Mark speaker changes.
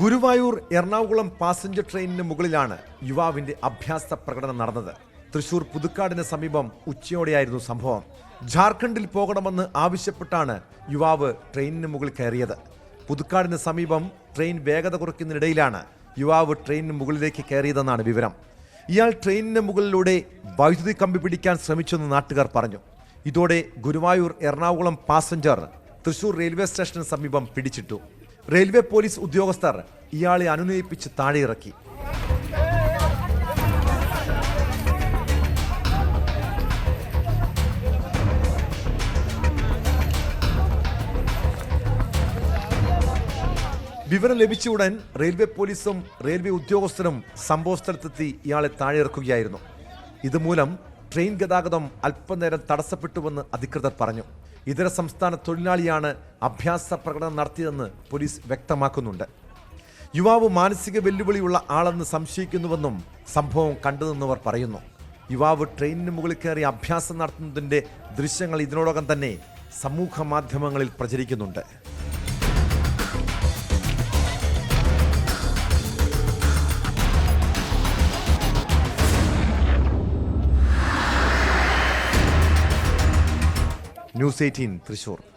Speaker 1: Guruvayur Ernakulam passenger ട്രെയിനിന് മുകളിലാണ് യുവാവിന്റെ അഭ്യാസ പ്രകടനം നടന്നത്. തൃശൂർ പുതുക്കാടിന് സമീപം ഉച്ചയോടെയായിരുന്നു സംഭവം. ജാർഖണ്ഡിൽ പോകണമെന്ന് ആവശ്യപ്പെട്ടാണ് യുവാവ് ട്രെയിനിന് മുകളിൽ കയറിയത്. പുതുക്കാടിന് സമീപം ട്രെയിൻ വേഗത കുറയ്ക്കുന്നതിനിടയിലാണ് യുവാവ് ട്രെയിനിന് മുകളിലേക്ക് കയറിയതെന്നാണ് വിവരം. ഇയാൾ ട്രെയിനിന് മുകളിലൂടെ വൈദ്യുതി കമ്പി പിടിക്കാൻ ശ്രമിച്ചെന്ന് നാട്ടുകാർ പറഞ്ഞു. ഇതോടെ ഗുരുവായൂർ എറണാകുളം പാസഞ്ചർ തൃശൂർ റെയിൽവേ സ്റ്റേഷന് സമീപം പിടിച്ചിട്ടു. റെയിൽവേ പോലീസ് ഉദ്യോഗസ്ഥർ ഇയാളെ അനുനയിപ്പിച്ച് താഴെയിറക്കി. വിവരം ലഭിച്ച ഉടൻ റെയിൽവേ പോലീസും റെയിൽവേ ഉദ്യോഗസ്ഥരും സംഭവസ്ഥലത്തെത്തി ഇയാളെ താഴെ ഇറക്കുകയായിരുന്നു ഇതുമൂലം ട്രെയിൻ ഗതാഗതം അല്പനേരം തടസ്സപ്പെട്ടുവെന്ന് അധികൃതർ പറഞ്ഞു. ഇതര സംസ്ഥാന തൊഴിലാളിയാണ് അഭ്യാസ പ്രകടനം നടത്തിയതെന്ന് പോലീസ് വ്യക്തമാക്കുന്നുണ്ട്. യുവാവ് മാനസിക വെല്ലുവിളിയുള്ള ആളെന്ന് സംശയിക്കുന്നുവെന്നും സംഭവം കണ്ടുനിന്നവർ പറയുന്നു. യുവാവ് ട്രെയിനിന് മുകളിൽ കയറി അഭ്യാസം നടത്തുന്നതിന്റെ ദൃശ്യങ്ങൾ ഇതിനോടകം തന്നെ സമൂഹ മാധ്യമങ്ങളിൽ പ്രചരിക്കുന്നുണ്ട്. News eighteen Thrissur.